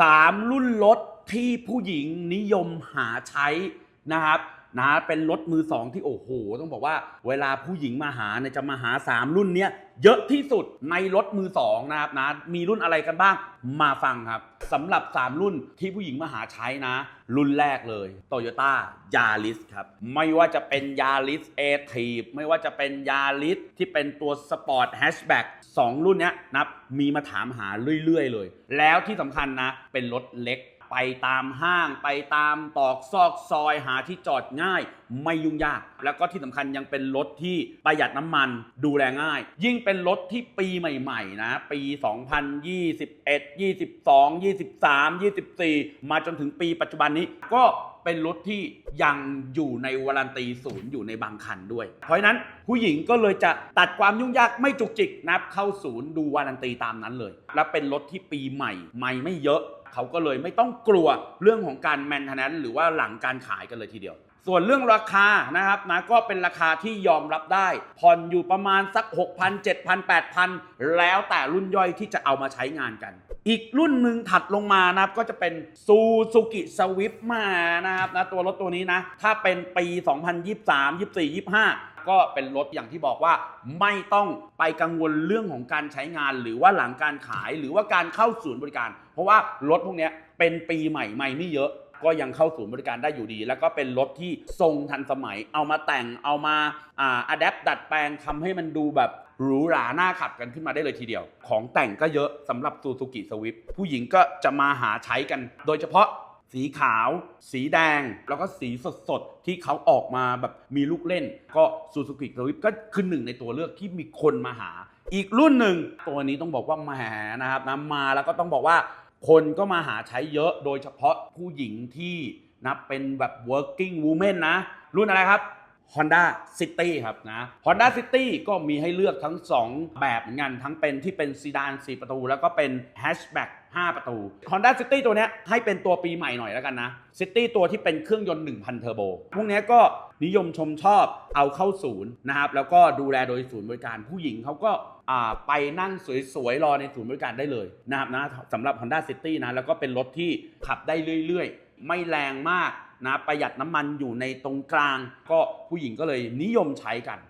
3 รุ่นรถที่ผู้หญิงนิยมหาใช้นะครับ นะเป็นรถมือสองที่โอ้โห ต้องบอกว่า เวลาผู้หญิงมาหาเนี่ยจะมาหา 3 รุ่นเนี้ยเยอะที่สุดในรถมือสองนะครับนะมีรุ่นอะไรกันบ้างมาฟังครับสำหรับ 3 รุ่นที่ผู้หญิงมาหาใช้นะ รุ่นแรกเลย Toyota Yaris ครับ ไม่ว่าจะเป็น Yaris a t i v ไม่ว่าจะเป็น Yaris ที่เป็นตัว Sport Hatchback 2รุ่นเนี้ยนะมีมาถามหาเรื่อยๆ เลย แล้วที่สำคัญนะ เป็นรถเล็ก ไปตามห้าง ไปตามตอกซอกซอยหาที่จอดง่าย ไม่ยุ่งยาก แล้วก็ที่สำคัญยังเป็นรถที่ประหยัดน้ำมันดูแลง่าย ยิ่งเป็นรถที่ปีใหม่ๆนะ ปี 2021 22 23 24 มาจนถึงปีปัจจุบันนี้ก็เป็นรถที่ยังอยู่ในวารันตีศูนย์อยู่ในบางคันด้วย เพราะนั้นผู้หญิงก็เลยจะตัดความยุ่งยากไม่จุกจิกนับเข้าศูนย์ดูวารันตีตามนั้นเลย และเป็นรถที่ปีใหม่ใหม่ไม่เยอะ เขาก็เลยไม่ต้องกลัวเรื่องของการแมนเทนแนนหรือว่าหลังการขายกันเลยทีเดียว ส่วนเรื่องราคานะครับนะก็เป็นราคาที่ยอมรับได้ผ่อนอยู่ประมาณสัก 6,000 7,000 8,000 แล้วแต่รุ่นย่อยที่จะเอามาใช้งานกัน อีกรุ่นหนึ่งถัดลงมานะครับก็จะเป็นซูซูกิสวิฟมานะครับนะตัวรถตัวนี้นะ ถ้าเป็นปี 2023 24 25 ก็เป็นรถอย่างที่บอกว่าไม่ต้องไปกังวลเรื่องของการใช้งาน หรือว่าหลังการขายหรือว่าการเข้าศูนย์บริการ เพราะว่ารถพวกนี้เป็นปีใหม่ใหม่ไม่เยอะ ก็ยังเข้าศูนย์บริการได้อยู่ดี แล้วก็เป็นรถที่ทรงทันสมัย เอามาแต่งเอามาอ่าอัดแอปดัดแปลงทำให้มันดูแบบหรูหราหน่าขับกันขึ้นมาได้เลยทีเดียว ของแต่งก็เยอะสำหรับซูซูกิสวิฟผู้หญิงก็จะมาหาใช้กัน โดยเฉพาะสีขาว สีแดง แล้วก็สีสดๆ ที่เขาออกมาแบบมีลูกเล่น ก็ซูซูกิสวิฟก็คือหนึ่งในตัวเลือกที่มีคนมาหา อีกรุ่นหนึ่งตัวนี้ต้องบอกว่าแหมนะครับนะมาแล้วก็ต้องบอกว่า คนก็มาหาใช้เยอะโดยเฉพาะผู้หญิงที่นับเป็นแบบ working woman นะ รุ่นอะไรครับ Honda City ครับนะ Honda City ก็มีให้เลือกทั้ง 2 แบบเหมือนกันทั้งเป็นที่เป็นซีดาน 4 ประตู แล้วก็เป็น hatchback 5ประตู Honda City ตัวนี้ให้เป็นตัวปีใหม่หน่อยแล้วกันนะ City ตัวที่เป็นเครื่องยนต์ 1,000 เทอร์โบ พวกนี้ก็นิยมชมชอบเอาเข้าศูนย์นะครับ แล้วก็ดูแลโดยศูนย์บริการผู้หญิงเขาก็ไปนั่งสวยๆ รอในศูนย์บริการได้เลยนะครับนะสำหรับ Honda City นะแล้วก็เป็นรถที่ขับได้เรื่อยๆ ไม่แรงมากนะประหยัดน้ำมันอยู่ในตรงกลาง ก็ผู้หญิงก็เลยนิยมใช้กัน